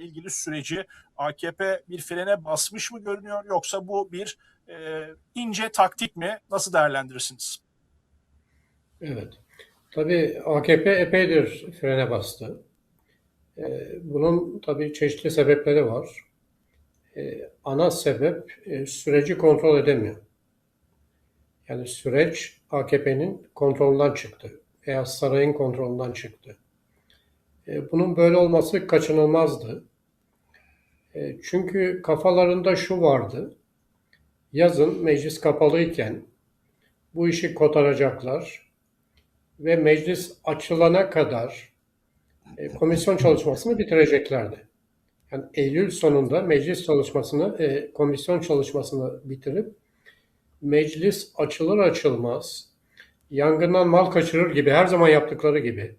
ilgili süreci AKP bir frene basmış mı görünüyor yoksa bu bir e, ince taktik mi? Nasıl değerlendirirsiniz? Evet. Tabii AKP epeydir frene bastı. Ee, Bunun tabii çeşitli sebepleri var. Ee, Ana sebep e, süreci kontrol edemiyor. Yani süreç AKP'nin kontrolünden çıktı. Beyaz Saray'ın kontrolünden çıktı. Ee, Bunun böyle olması kaçınılmazdı. Ee, Çünkü kafalarında şu vardı. Yazın meclis kapalıyken bu işi kotaracaklar ve meclis açılana kadar e, komisyon çalışmasını bitireceklerdi. Yani Eylül sonunda meclis çalışmasını, e, komisyon çalışmasını bitirip meclis açılır açılmaz yangından mal kaçırır gibi her zaman yaptıkları gibi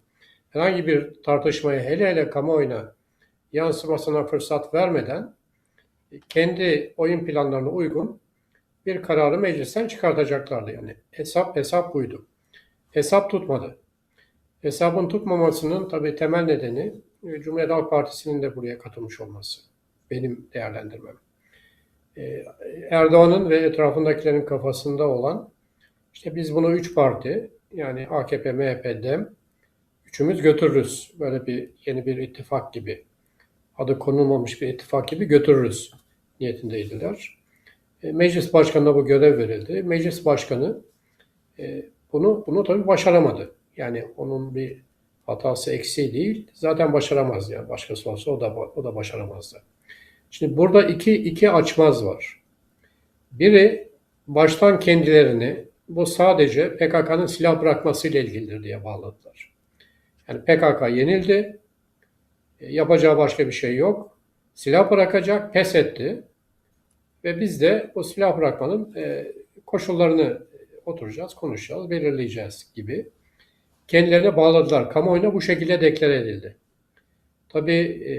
herhangi bir tartışmaya hele hele kamuoyuna yansımasına fırsat vermeden e, kendi oyun planlarına uygun bir kararı meclisten çıkartacaklardı yani. Hesap hesap buydu. Hesap tutmadı. Hesabın tutmamasının tabii temel nedeni e, Cumhuriyet Halk Partisi'nin de buraya katılmış olması. Benim değerlendirmem. E, Erdoğan'ın ve etrafındakilerin kafasında olan işte biz bunu üç parti yani AKP, MHP, DEM üçümüz götürürüz. Böyle bir yeni bir ittifak gibi adı konulmamış bir ittifak gibi götürürüz niyetindeydiler. E, Meclis başkanına bu görev verildi. Meclis başkanı e, bunu bunu tabii başaramadı. Yani onun bir hatası eksiği değil. Zaten başaramaz yani. Başkası olsa o da o da başaramazdı. Şimdi burada iki iki açmaz var. Biri baştan kendilerini bu sadece PKK'nın silah bırakmasıyla ilgilidir diye bağladılar. Yani PKK yenildi. E, Yapacağı başka bir şey yok. Silah bırakacak, pes etti. Ve biz de o silah bırakmanın e, koşullarını oturacağız, konuşacağız, belirleyeceğiz gibi kendilerine bağladılar. Kamuoyuna bu şekilde deklare edildi. Tabii e,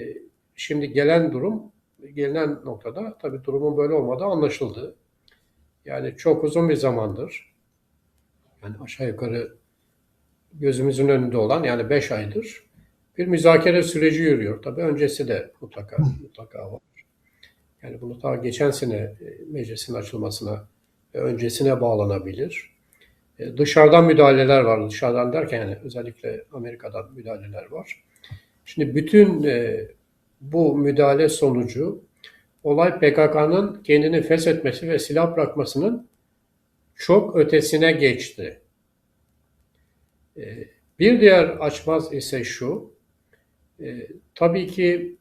şimdi gelen durum, gelinen noktada tabii durumun böyle olmadığı anlaşıldı. Yani çok uzun bir zamandır, yani aşağı yukarı gözümüzün önünde olan yani 5 aydır bir müzakere süreci yürüyor. Tabii öncesi de mutlaka mutlaka var. Yani bunu ta geçen sene e, meclisin açılmasına öncesine bağlanabilir. E, Dışarıdan müdahaleler var. Dışarıdan derken yani özellikle Amerika'dan müdahaleler var. Şimdi bütün e, bu müdahale sonucu olay PKK'nın kendini feshetmesi ve silah bırakmasının çok ötesine geçti. E, Bir diğer açmaz ise şu, e, tabii ki